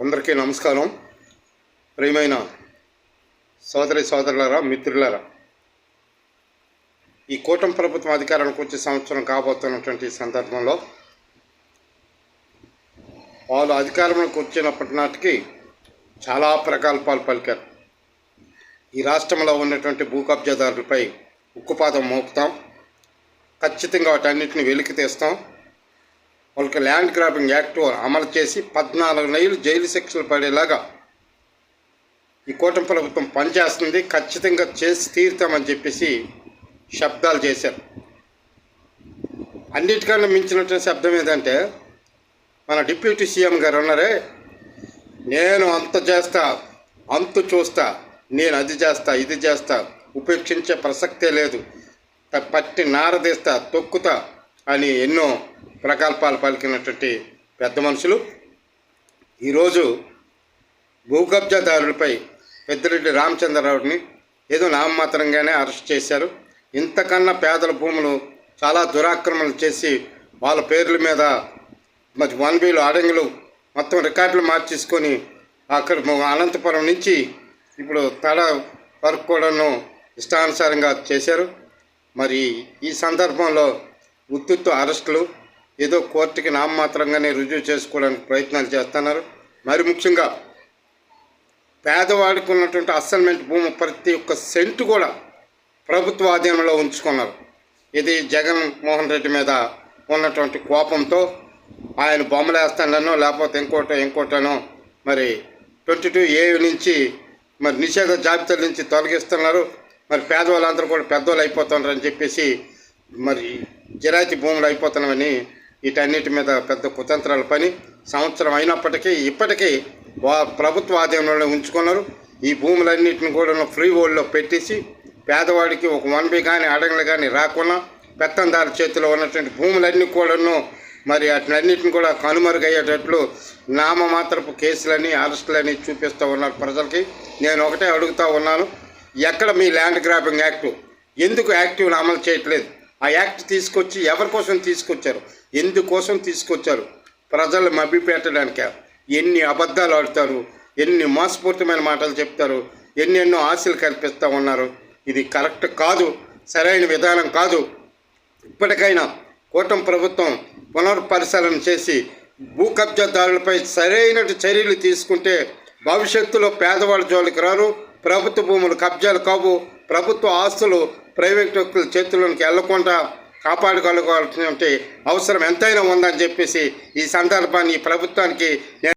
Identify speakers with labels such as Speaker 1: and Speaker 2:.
Speaker 1: అందరికీ నమస్కారం. ప్రియమైన సోదరి సోదరులరా మిత్రులరా ఈ కూటమి ప్రభుత్వం అధికారానికి వచ్చే సంవత్సరం కాబోతున్నటువంటి సందర్భంలో వాళ్ళు అధికారంలోకి వచ్చినప్పటి నాటికి చాలా ప్రకల్పాలు పలికారు. ఈ రాష్ట్రంలో ఉన్నటువంటి భూ కబ్జాదారులపై ఉక్కుపాదం మోపుతాం. ఖచ్చితంగా వాటన్నిటిని వెలికి తీస్తాం. వాళ్ళకి ల్యాండ్ గ్రాబింగ్ యాక్ట్ అమలు చేసి పద్నాలుగు నెలలు జైలు శిక్షలు పడేలాగా ఈ కూటమి ప్రభుత్వం పనిచేస్తుంది ఖచ్చితంగా చేసి తీరుతామని చెప్పేసి శబ్దాలు చేశారు. అన్నిటికన్నా మించినటువంటి శబ్దం ఏదంటే మన డిప్యూటీ సీఎం గారు ఉన్నారే నేను అంత చేస్తా అంతు చూస్తా నేను అది చేస్తా ఇది చేస్తా ఉపేక్షించే ప్రసక్తే లేదు పట్టి నారదీస్తా తొక్కుతా అని ఎన్నో ప్రకల్పాలు పలికినటువంటి పెద్ద మనుషులు. ఈరోజు భూ కబ్జాదారులపై పెద్దిరెడ్డి రామచంద్రరావుని ఏదో నామమాత్రంగానే అరెస్ట్ చేశారు. ఇంతకన్నా పేదల భూములు చాలా దురాక్రమణలు చేసి వాళ్ళ పేర్ల మీద మరి వన్ వీలు అడంగులు మొత్తం రికార్డులు మార్చేసుకొని అక్కడ అనంతపురం నుంచి ఇప్పుడు తడ వరకు కూడాను ఇష్టానుసారంగా చేశారు. మరి ఈ సందర్భంలో ఉత్తుత్తు అరెస్టులు ఏదో కోర్టుకి నామమాత్రంగానే రుజువు చేసుకోవడానికి ప్రయత్నాలు చేస్తున్నారు. మరి ముఖ్యంగా పేదవాడికి ఉన్నటువంటి అసైన్మెంట్ భూమి ప్రతి ఒక్క సెంటు కూడా ప్రభుత్వ ఆధీనంలో ఉంచుకున్నారు. ఇది జగన్ మోహన్ రెడ్డి మీద ఉన్నటువంటి కోపంతో ఆయన బొమ్మలు వేస్తాడనో లేకపోతే ఇంకోటో ఇంకోటనో మరి ట్వంటీ టూ ఏ నుంచి మరి నిషేధ జాబితా నుంచి తొలగిస్తున్నారు. మరి పేదవాళ్ళందరూ కూడా పెద్దవాళ్ళు అయిపోతున్నారు అని చెప్పేసి మరి జిరాయితీ భూములు అయిపోతున్నామని వీటన్నిటి మీద పెద్ద కుతంత్రాల పని. సంవత్సరం అయినప్పటికీ ఇప్పటికీ వా ప్రభుత్వ ఆధీనంలో ఉంచుకున్నారు. ఈ భూములన్నింటిని కూడా ఫ్రీ హోల్డ్లో పెట్టేసి పేదవాడికి ఒక వన్ బి కానీ అడగలు కానీ రాకుండా పెత్తందారు చేతిలో ఉన్నటువంటి భూములన్నీ కూడాను మరి వాటినన్నింటిని కూడా కనుమరుగయ్యేటట్లు నామమాత్రపు కేసులని అరెస్టులని చూపిస్తూ ఉన్నారు ప్రజలకి. నేను ఒకటే అడుగుతూ ఉన్నాను. ఎక్కడ మీ ల్యాండ్ గ్రాబింగ్ యాక్టు? ఎందుకు యాక్టివ్ని అమలు చేయట్లేదు? ఆ యాక్ట్ తీసుకొచ్చి ఎవరి కోసం తీసుకొచ్చారు? ఎందుకోసం తీసుకొచ్చారు? ప్రజలు మభ్యపెట్టడానికి ఎన్ని అబద్ధాలు ఆడుతారు? ఎన్ని మోసపూరితమైన మాటలు చెప్తారు? ఎన్నెన్నో ఆశలు కల్పిస్తూ ఉన్నారు? ఇది కరెక్ట్ కాదు సరైన విధానం కాదు. ఇప్పటికైనా కూటమి ప్రభుత్వం పునర్పరిశీలన చేసి భూ కబ్జాదారులపై సరైన చర్యలు తీసుకుంటే భవిష్యత్తులో పేదవాళ్ళ జోలికి రారు ప్రభుత్వ భూములు కబ్జాలు కావు. ప్రభుత్వ ఆస్తులు ప్రైవేట్ వ్యక్తుల చేతుల్లోకి వెళ్ళకుండా కాపాడుకోవాల్సినటువంటి అవసరం ఎంతైనా ఉందని చెప్పేసి ఈ సందర్భాన్ని ప్రభుత్వానికి నేను